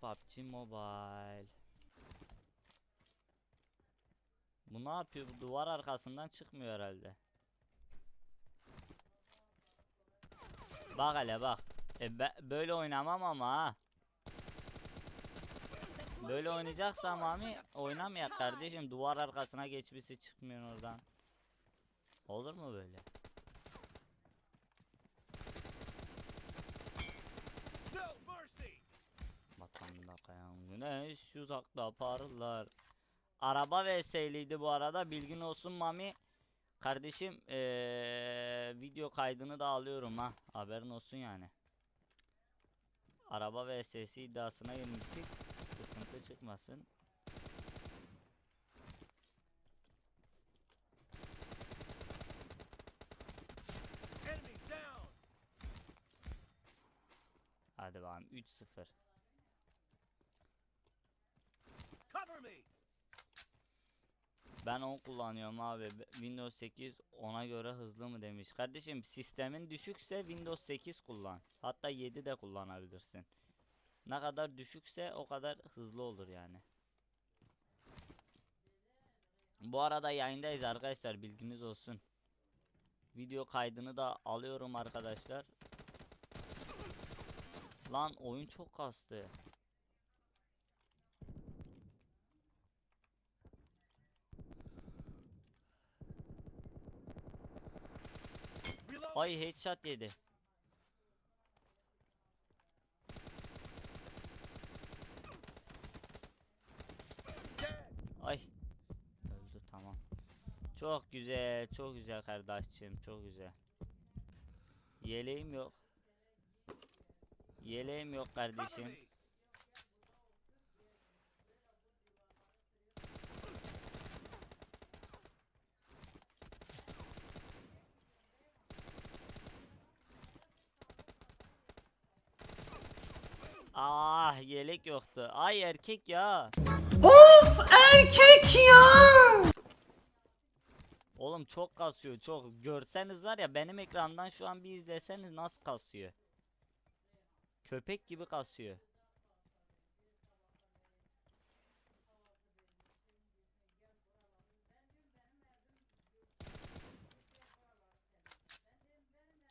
PUBG Mobile. Bu ne yapıyor? Bu duvar arkasından çıkmıyor herhalde. Bak hele bak. E, be- böyle oynamam ama ha. Böyle oynayacaksam Mami oynamayak kardeşim. Duvar arkasına geçmesi çıkmıyor oradan. Olur mu böyle? Güneş uzakta parlar. Araba VS'liydi bu arada bilgin olsun Mami. Kardeşim eee, video kaydını da alıyorum ha haberin olsun yani. Araba VS'si iddiasına girmiştik. Sıkıntı çıkmasın. Hadi bakalım 3-0. Ben 10 kullanıyorum abi. Windows 8 ona göre hızlı mı demiş. Kardeşim sistemin düşükse Windows 8 kullan. Hatta 7 de kullanabilirsin. Ne kadar düşükse o kadar hızlı olur yani. Bu arada yayındayız arkadaşlar bilginiz olsun. Video kaydını da alıyorum arkadaşlar. Lan oyun çok kastı. Ay headshot yedi. Ay. Öldü tamam. Çok güzel, çok güzel kardeşim, çok güzel. Yeleğim yok. Yeleğim yok kardeşim. Ah, yelek yoktu. Ay erkek ya. Of erkek ya. Oğlum çok kasıyor, çok. Görseniz var ya benim ekrandan şu an bir izleseniz nasıl kasıyor. Köpek gibi kasıyor.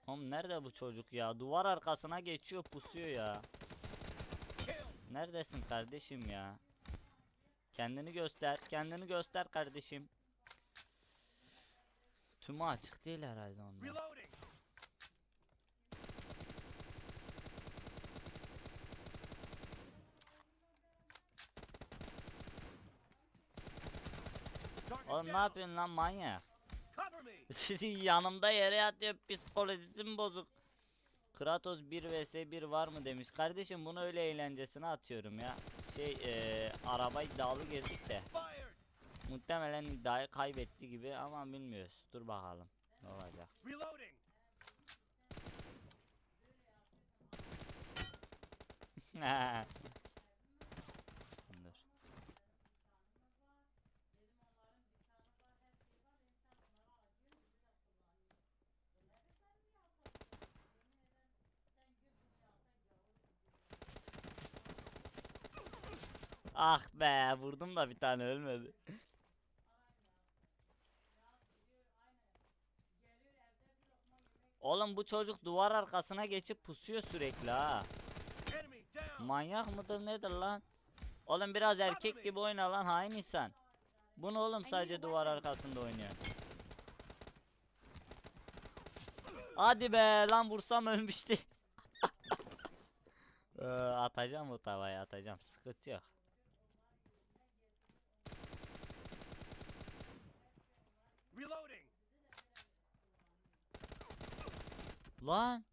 Oğlum nerede bu çocuk ya? Duvar arkasına geçiyor, pusuyor ya. Neredesin kardeşim ya? Kendini göster, kendini göster kardeşim. Tümü açık değil herhalde! Target Oğlum ne yapıyorsun lan manyak? Me! Yanımda yere yatıyor psikolojisi mi bozuk? Kratos 1 vs 1 var mı demiş. Kardeşim bunu öyle eğlencesine atıyorum ya. Şey eee araba iddialı girdik de. Muhtemelen iddiayı kaybetti gibi ama bilmiyoruz. Dur bakalım. Ne olacak? Reloading! Dur. Ah be vurdum da bir tane ölmedi. Oğlum bu çocuk duvar arkasına geçip pusuyor sürekli ha. Manyak mıdır nedir lan? Oğlum biraz erkek gibi oyna lan hain insan. Bunu oğlum sadece duvar arkasında oynuyor. Hadi be lan vursam ölmüştü. Ee, atacağım bu tavayı atacağım sıkıntı yok. Reloading! Lan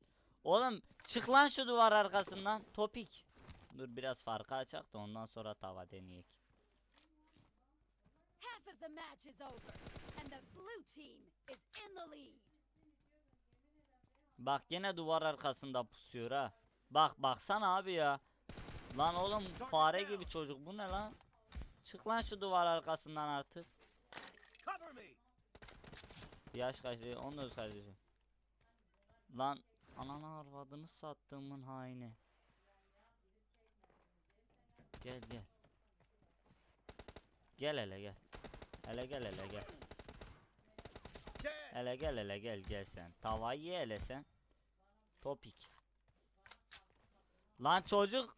oğlum çık lan şu duvar arkasından topik. Dur biraz farkı açak da ondan sonra tava deneyek. Half of the match is over, and the blue team is in the lead. Bak yine duvar arkasında pusuyor ha. Bak baksana abi ya. Lan oğlum fare gibi çocuk bu ne lan? Çık lan şu duvar arkasından artık. Yaş kaç değil 19 kardeşim. Lan ananı arvadını sattığımın haini. Gel gel. Gel hele gel. Hele gel hele gel. Hele gel hele gel gel sen. Tavayı ye hele sen. Topik. Lan çocuk.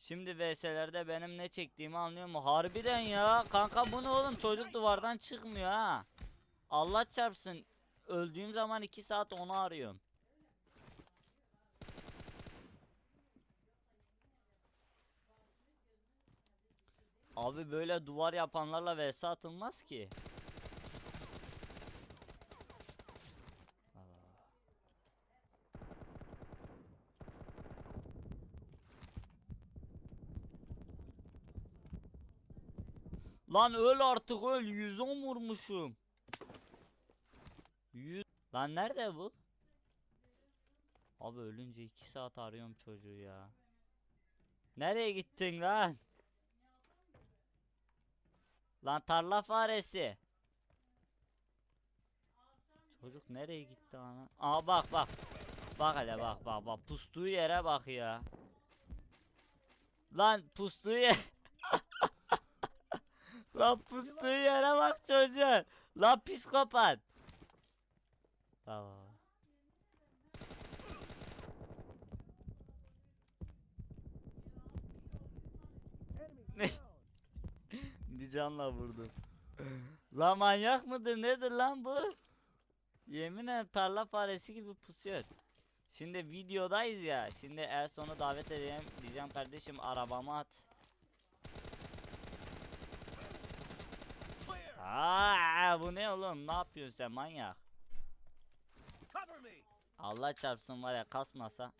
Şimdi VS'lerde benim ne çektiğimi anlıyor mu? Harbiden ya. Kanka bu ne oğlum? Çocuk duvardan çıkmıyor ha. Allah çarpsın. Öldüğüm zaman 2 saat onu arıyorum. Abi böyle duvar yapanlarla vs atılmaz ki. Lan öl artık öl 110 vurmuşum. 100 Lan nerede bu? Abi ölünce 2 saat arıyorum çocuğu ya. Nereye gittin lan? Lan tarla faresi. Çocuk nereye gitti ana? Aa bak bak. Bak hele bak bak bak pustuğu yere bak ya. Lan pustuğu yer. Lan pustuğu yere bak çocuğun. Lan psikopat. Tamam. Ne? Bir canla vurdum. Lan manyak mıdır nedir lan bu? Yemin ederim tarla faresi gibi pusuyor. Şimdi videodayız ya. Şimdi eğer sonu davet edeyim diyeceğim kardeşim arabamı at. Aa bu ne oğlum? Ne yapıyorsun sen manyak? Allah çarpsın var ya kasmasa.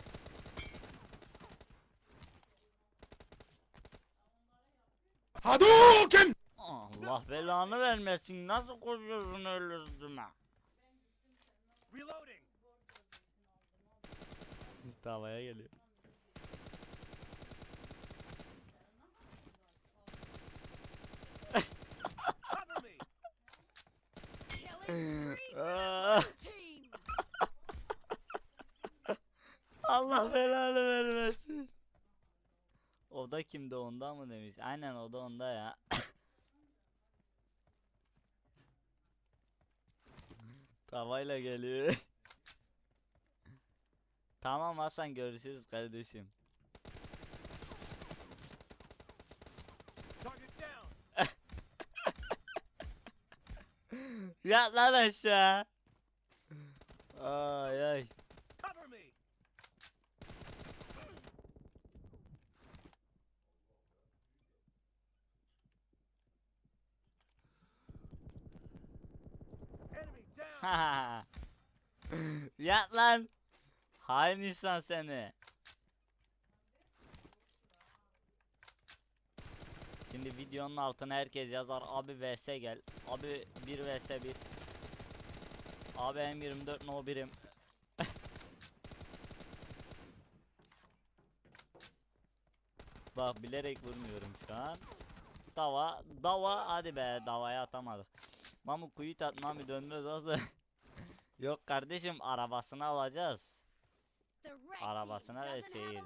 Hadouken! Allah belanı vermesin. Nasıl koşuyorsun öyle üstüme? Reloading. Tavaya geliyor. Allah belanı vermesin. O da kimde onda mı demiş. Aynen o da onda ya. Tavayla geliyor. tamam Hasan görüşürüz kardeşim. Yat lan aşağı. Ay ay. Yat lan. Hain insan seni. Şimdi videonun altına herkes yazar abi vs gel. Abi 1 vs 1. Abi M24 no birim. Bak bilerek vurmuyorum şu an. Dava, dava hadi be davaya atamadık. Mamu kuyut at mami dönmez olsa. Yok kardeşim arabasını alacağız. Arabasına ve şeyi.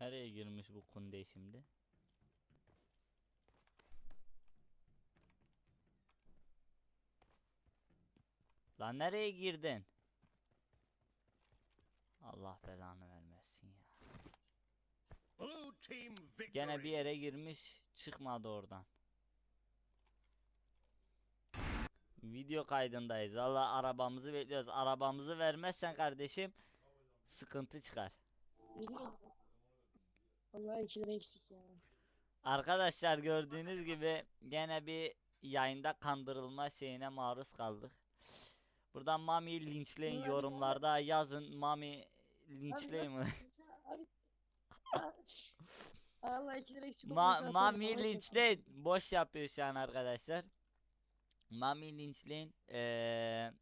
Nereye girmiş bu kunde şimdi? Lan nereye girdin? Allah belanı vermesin ya. Gene bir yere girmiş, çıkmadı oradan. Video kaydındayız. Valla arabamızı bekliyoruz. Arabamızı vermezsen kardeşim sıkıntı çıkar. Vallahi 2 lira eksik ya. Arkadaşlar gördüğünüz gibi gene bir yayında kandırılma şeyine maruz kaldık. Buradan Mami linçleyin yorumlarda yazın Mami linçleyin mi? Allah 2 lira eksik Ma oldu, Mami linçleyin. Boş yapıyor şu an arkadaşlar. Mami linçleyin. Ee,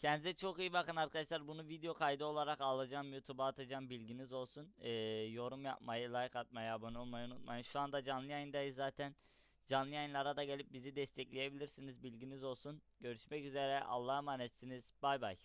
kendinize çok iyi bakın arkadaşlar. Bunu video kaydı olarak alacağım. YouTube'a atacağım. Bilginiz olsun. Ee, yorum yapmayı, like atmayı, abone olmayı unutmayın. Şu anda canlı yayındayız zaten. Canlı yayınlara da gelip bizi destekleyebilirsiniz. Bilginiz olsun. Görüşmek üzere. Allah'a emanetsiniz. Bay bay.